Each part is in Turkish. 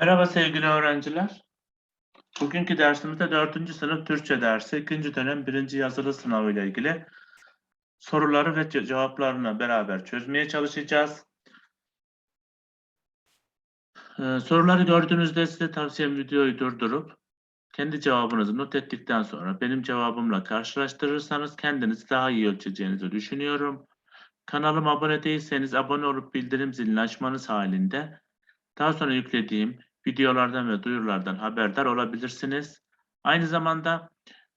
Merhaba sevgili öğrenciler. Bugünkü dersimizde 4. sınıf Türkçe dersi 2. dönem 1. yazılı sınavı ile ilgili soruları ve ce- cevaplarını beraber çözmeye çalışacağız. Ee, soruları gördüğünüzde size tavsiyem videoyu durdurup kendi cevabınızı not ettikten sonra benim cevabımla karşılaştırırsanız kendinizi daha iyi ölçeceğinizi düşünüyorum. Kanalıma abone değilseniz abone olup bildirim zilini açmanız halinde daha sonra yüklediğim videolardan ve duyurulardan haberdar olabilirsiniz. Aynı zamanda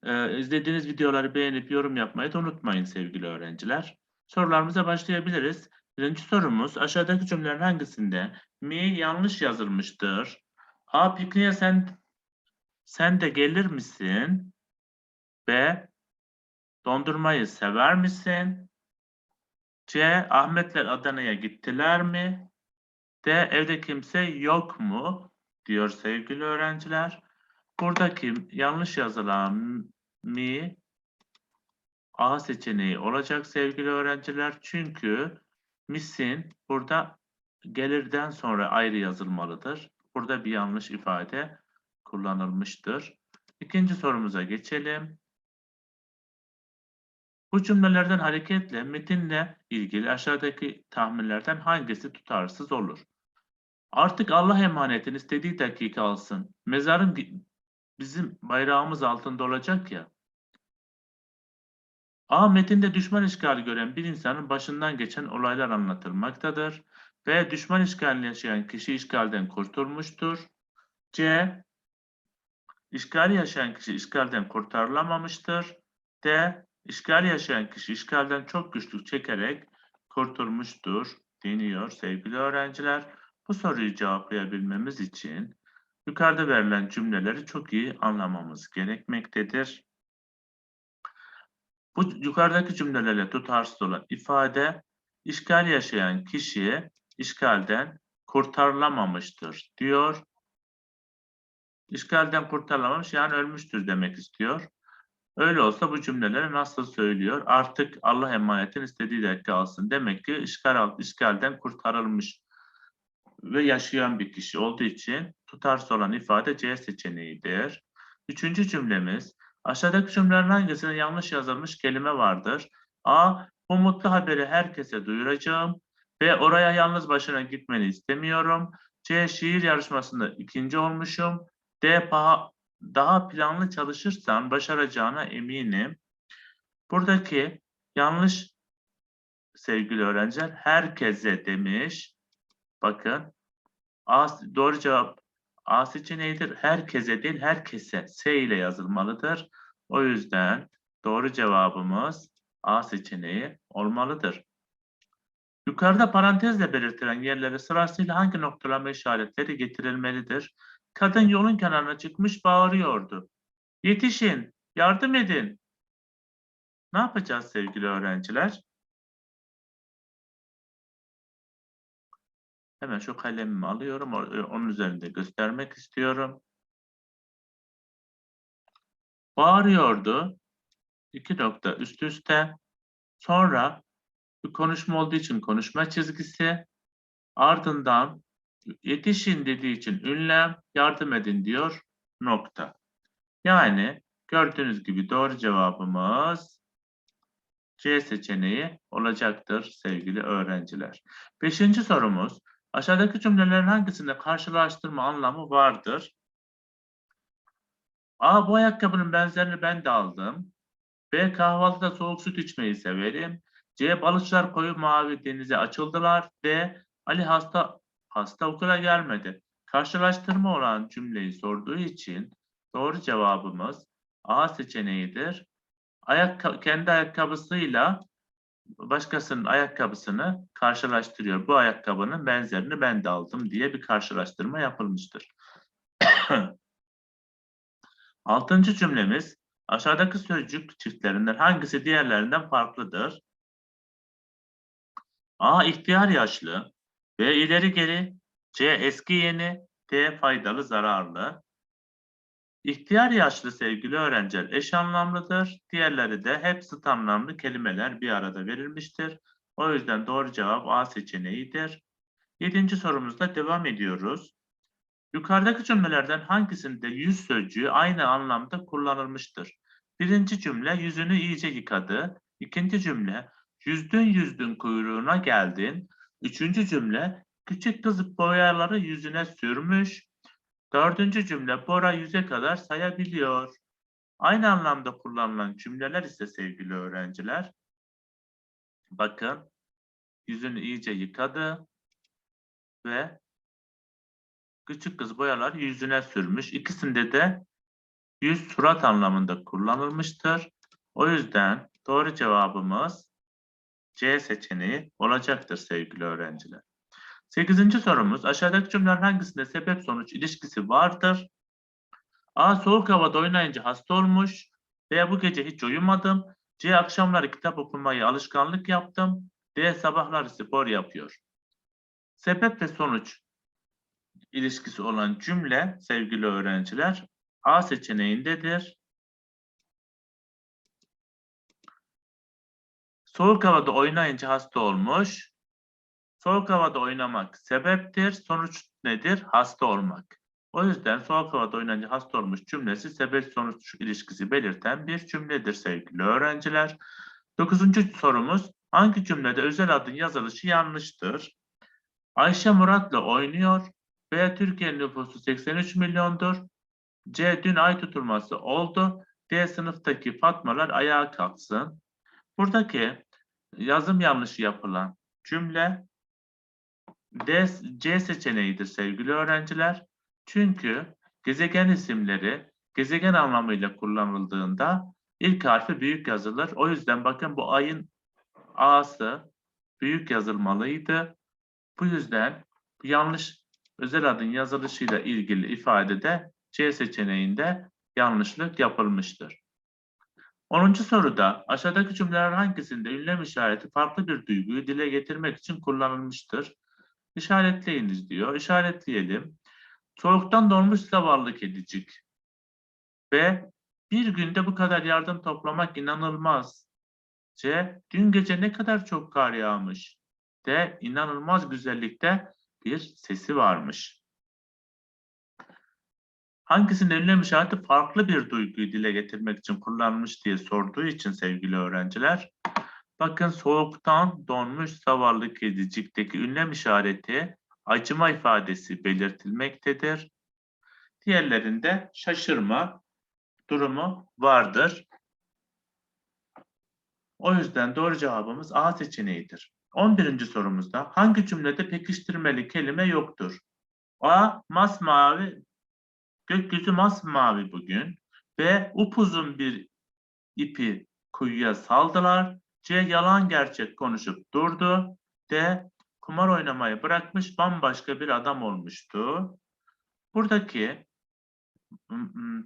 e, izlediğiniz videoları beğenip yorum yapmayı da unutmayın sevgili öğrenciler. Sorularımıza başlayabiliriz. Birinci sorumuz aşağıdaki cümlelerin hangisinde mi yanlış yazılmıştır? A. Pikniğe sen sen de gelir misin? B. Dondurmayı sever misin? C. Ahmetler Adana'ya gittiler mi? D. Evde kimse yok mu? Diyor sevgili öğrenciler. Buradaki yanlış yazılan mi A seçeneği olacak sevgili öğrenciler. Çünkü misin burada gelirden sonra ayrı yazılmalıdır. Burada bir yanlış ifade kullanılmıştır. İkinci sorumuza geçelim. Bu cümlelerden hareketle metinle ilgili aşağıdaki tahminlerden hangisi tutarsız olur? Artık Allah emanetin istediği dakika alsın. Mezarın bi- bizim bayrağımız altında olacak ya. A. Metinde düşman işgali gören bir insanın başından geçen olaylar anlatılmaktadır. B. Düşman işgalini yaşayan kişi işgalden kurtulmuştur. C. İşgali yaşayan kişi işgalden kurtarılamamıştır. D. İşgali yaşayan kişi işgalden çok güçlük çekerek kurtulmuştur deniyor sevgili öğrenciler. Bu soruyu cevaplayabilmemiz için yukarıda verilen cümleleri çok iyi anlamamız gerekmektedir. Bu yukarıdaki cümlelerle tutarsız olan ifade işgal yaşayan kişi işgalden kurtarılamamıştır diyor. İşgalden kurtarılamamış yani ölmüştür demek istiyor. Öyle olsa bu cümleleri nasıl söylüyor? Artık Allah emanetin istediği dakika alsın. Demek ki işgal, işgalden kurtarılmış ve yaşayan bir kişi olduğu için tutarsız olan ifade C seçeneğidir. Üçüncü cümlemiz aşağıdaki cümlelerin hangisinde yanlış yazılmış kelime vardır? A. Bu mutlu haberi herkese duyuracağım. B. Oraya yalnız başına gitmeni istemiyorum. C. Şiir yarışmasında ikinci olmuşum. D. Daha planlı çalışırsan başaracağına eminim. Buradaki yanlış sevgili öğrenciler herkese demiş. Bakın A, doğru cevap A seçeneğidir. Herkese değil herkese S ile yazılmalıdır. O yüzden doğru cevabımız A seçeneği olmalıdır. Yukarıda parantezle belirtilen yerlere sırasıyla hangi noktalama işaretleri getirilmelidir? Kadın yolun kenarına çıkmış bağırıyordu. Yetişin, yardım edin. Ne yapacağız sevgili öğrenciler? Hemen şu kalemimi alıyorum. o- Onun üzerinde göstermek istiyorum. Bağırıyordu. İki nokta üst üste. Sonra bir konuşma olduğu için konuşma çizgisi. Ardından yetişin dediği için ünlem, yardım edin diyor nokta. Yani gördüğünüz gibi doğru cevabımız C seçeneği olacaktır sevgili öğrenciler. Beşinci sorumuz. Aşağıdaki cümlelerin hangisinde karşılaştırma anlamı vardır? A. Bu ayakkabının benzerini ben de aldım. B. Kahvaltıda soğuk süt içmeyi severim. C. Balıkçılar koyu mavi denize açıldılar. D. Ali hasta hasta okula gelmedi. Karşılaştırma olan cümleyi sorduğu için doğru cevabımız A seçeneğidir. Ayakkabı, kendi ayakkabısıyla başkasının ayakkabısını karşılaştırıyor. Bu ayakkabının benzerini ben de aldım diye bir karşılaştırma yapılmıştır. Altıncı cümlemiz aşağıdaki sözcük çiftlerinden hangisi diğerlerinden farklıdır? A. ihtiyar yaşlı. B. ileri geri. C. Eski yeni. D. Faydalı zararlı. İhtiyar yaşlı sevgili öğrenciler eş anlamlıdır. Diğerleri de hep zıt anlamlı kelimeler bir arada verilmiştir. O yüzden doğru cevap A seçeneğidir. Yedinci sorumuzda devam ediyoruz. Yukarıdaki cümlelerden hangisinde yüz sözcüğü aynı anlamda kullanılmıştır? Birinci cümle yüzünü iyice yıkadı. İkinci cümle yüzdün yüzdün kuyruğuna geldin. Üçüncü cümle küçük kız boyaları yüzüne sürmüş. Dördüncü cümle Bora yüze kadar sayabiliyor. Aynı anlamda kullanılan cümleler ise sevgili öğrenciler. Bakın yüzünü iyice yıkadı ve küçük kız boyalar yüzüne sürmüş. İkisinde de yüz surat anlamında kullanılmıştır. O yüzden doğru cevabımız C seçeneği olacaktır sevgili öğrenciler. Sekizinci sorumuz aşağıdaki cümlelerin hangisinde sebep sonuç ilişkisi vardır? A. Soğuk havada oynayınca hasta olmuş. B. Bu gece hiç uyumadım. C. Akşamları kitap okumayı alışkanlık yaptım. D. Sabahları spor yapıyor. Sebep ve sonuç ilişkisi olan cümle sevgili öğrenciler A seçeneğindedir. Soğuk havada oynayınca hasta olmuş. Soğuk havada oynamak sebeptir. Sonuç nedir? Hasta olmak. O yüzden soğuk havada oynayınca hasta olmuş cümlesi sebep sonuç ilişkisi belirten bir cümledir sevgili öğrenciler. Dokuzuncu sorumuz hangi cümlede özel adın yazılışı yanlıştır? Ayşe Murat'la oynuyor. B. Türkiye nüfusu 83 milyondur. C. Dün ay tutulması oldu. D. Sınıftaki Fatmalar ayağa kalksın. Buradaki yazım yanlışı yapılan cümle D, C seçeneğidir sevgili öğrenciler. Çünkü gezegen isimleri gezegen anlamıyla kullanıldığında ilk harfi büyük yazılır. O yüzden bakın bu ayın A'sı büyük yazılmalıydı. Bu yüzden yanlış özel adın yazılışıyla ilgili ifadede C seçeneğinde yanlışlık yapılmıştır. 10. soruda aşağıdaki cümleler hangisinde ünlem işareti farklı bir duyguyu dile getirmek için kullanılmıştır? İşaretleyiniz diyor. İşaretleyelim. Soğuktan donmuş zavallı kedicik. B. Bir günde bu kadar yardım toplamak inanılmaz. C. Dün gece ne kadar çok kar yağmış. D. İnanılmaz güzellikte bir sesi varmış. Hangisinde ünlem işareti farklı bir duyguyu dile getirmek için kullanılmış diye sorduğu için sevgili öğrenciler. Bakın soğuktan donmuş zavallı kedicikteki ünlem işareti acıma ifadesi belirtilmektedir. Diğerlerinde şaşırma durumu vardır. O yüzden doğru cevabımız A seçeneğidir. 11. sorumuzda hangi cümlede pekiştirmeli kelime yoktur? A. Masmavi, gökyüzü masmavi bugün. B. Upuzun bir ipi kuyuya saldılar. C. Yalan gerçek konuşup durdu. D. Kumar oynamayı bırakmış bambaşka bir adam olmuştu. Buradaki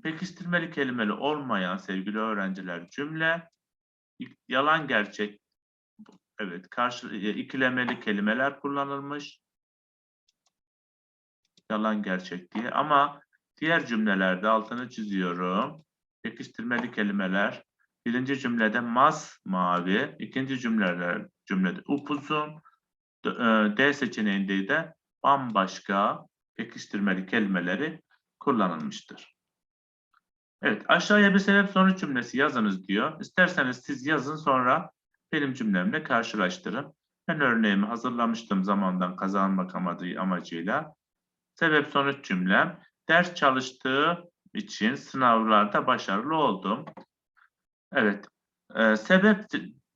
pekiştirmeli kelimeli olmayan sevgili öğrenciler cümle yalan gerçek evet karşı ikilemeli kelimeler kullanılmış. Yalan gerçek diye ama diğer cümlelerde altını çiziyorum. Pekiştirmeli kelimeler Birinci cümlede mas mavi, ikinci cümleler cümlede upuzun, D seçeneğinde de bambaşka pekiştirmeli kelimeleri kullanılmıştır. Evet, aşağıya bir sebep sonuç cümlesi yazınız diyor. İsterseniz siz yazın sonra benim cümlemle karşılaştırın. Ben örneğimi hazırlamıştım zamandan kazanmak amacıyla. Sebep sonuç cümlem. Ders çalıştığı için sınavlarda başarılı oldum. Evet. Ee, sebep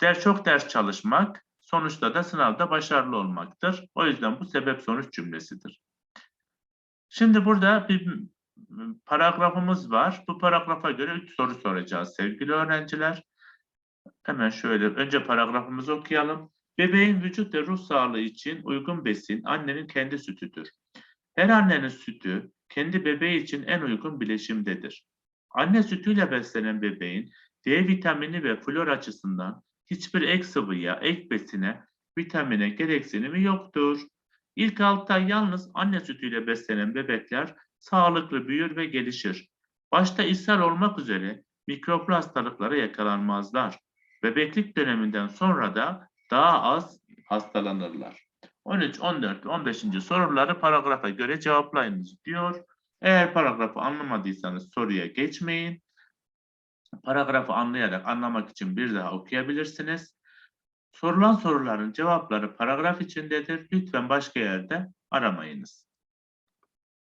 der çok ders çalışmak, sonuçta da sınavda başarılı olmaktır. O yüzden bu sebep sonuç cümlesidir. Şimdi burada bir paragrafımız var. Bu paragrafa göre üç soru soracağız sevgili öğrenciler. Hemen şöyle önce paragrafımızı okuyalım. Bebeğin vücut ve ruh sağlığı için uygun besin annenin kendi sütüdür. Her annenin sütü kendi bebeği için en uygun bileşimdedir. Anne sütüyle beslenen bebeğin D vitamini ve flor açısından hiçbir ek sıvıya, ek besine, vitamine gereksinimi yoktur. İlk 6 ay yalnız anne sütüyle beslenen bebekler sağlıklı büyür ve gelişir. Başta ishal olmak üzere mikroplu hastalıklara yakalanmazlar. Bebeklik döneminden sonra da daha az hastalanırlar. 13, 14 ve 15. soruları paragrafa göre cevaplayınız diyor. Eğer paragrafı anlamadıysanız soruya geçmeyin. Paragrafı anlayarak anlamak için bir daha okuyabilirsiniz. Sorulan soruların cevapları paragraf içindedir. Lütfen başka yerde aramayınız.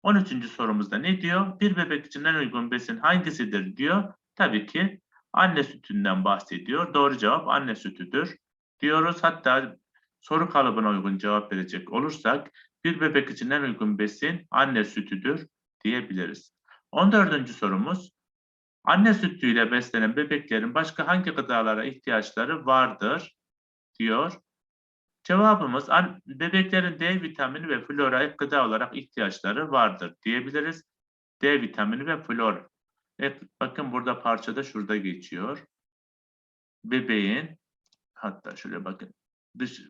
13. sorumuzda ne diyor? Bir bebek için en uygun besin hangisidir diyor. Tabii ki anne sütünden bahsediyor. Doğru cevap anne sütüdür diyoruz. Hatta soru kalıbına uygun cevap verecek olursak bir bebek için en uygun besin anne sütüdür diyebiliriz. 14. sorumuz anne sütüyle beslenen bebeklerin başka hangi gıdalara ihtiyaçları vardır diyor. Cevabımız bebeklerin D vitamini ve flora gıda olarak ihtiyaçları vardır diyebiliriz. D vitamini ve flor. Evet, bakın burada parçada şurada geçiyor. Bebeğin hatta şöyle bakın dış,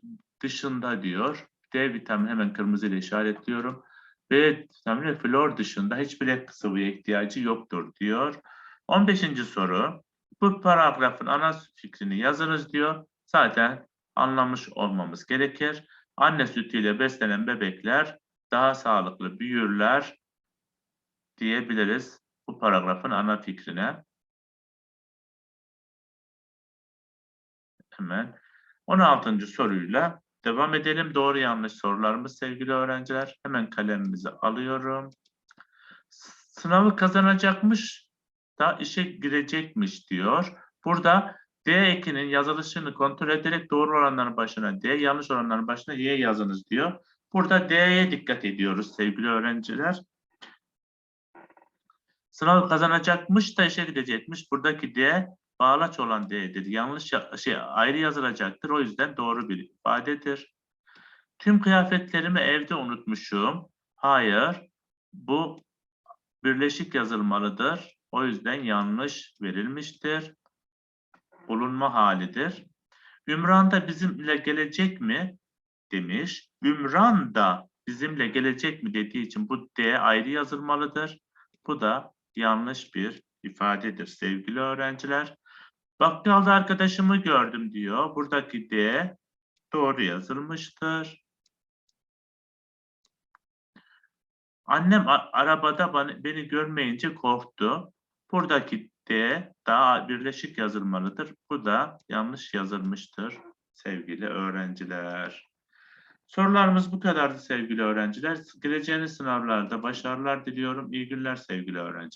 dışında diyor. D vitamini hemen kırmızı ile işaretliyorum. B vitamini ve flor dışında hiçbir ek sıvıya ihtiyacı yoktur diyor. 15. soru. Bu paragrafın ana fikrini yazınız diyor. Zaten anlamış olmamız gerekir. Anne sütüyle beslenen bebekler daha sağlıklı büyürler diyebiliriz bu paragrafın ana fikrine. Hemen 16. soruyla devam edelim. Doğru yanlış sorularımız sevgili öğrenciler. Hemen kalemimizi alıyorum. Sınavı kazanacakmış da işe girecekmiş diyor. Burada D ekinin yazılışını kontrol ederek doğru olanların başına D, yanlış olanların başına Y yazınız diyor. Burada D'ye dikkat ediyoruz sevgili öğrenciler. Sınavı kazanacakmış da işe gidecekmiş. Buradaki D bağlaç olan D'dir. Yanlış ya- şey ayrı yazılacaktır. O yüzden doğru bir ifadedir. Tüm kıyafetlerimi evde unutmuşum. Hayır. Bu birleşik yazılmalıdır. O yüzden yanlış verilmiştir. Bulunma halidir. Ümran da bizimle gelecek mi? demiş. Ümran da bizimle gelecek mi dediği için bu D ayrı yazılmalıdır. Bu da yanlış bir ifadedir sevgili öğrenciler. Bakkalda arkadaşımı gördüm diyor. Buradaki D doğru yazılmıştır. Annem arabada beni görmeyince korktu. Buradaki D daha birleşik yazılmalıdır. Bu da yanlış yazılmıştır sevgili öğrenciler. Sorularımız bu kadardı sevgili öğrenciler. Geleceğiniz sınavlarda başarılar diliyorum. İyi günler sevgili öğrenciler.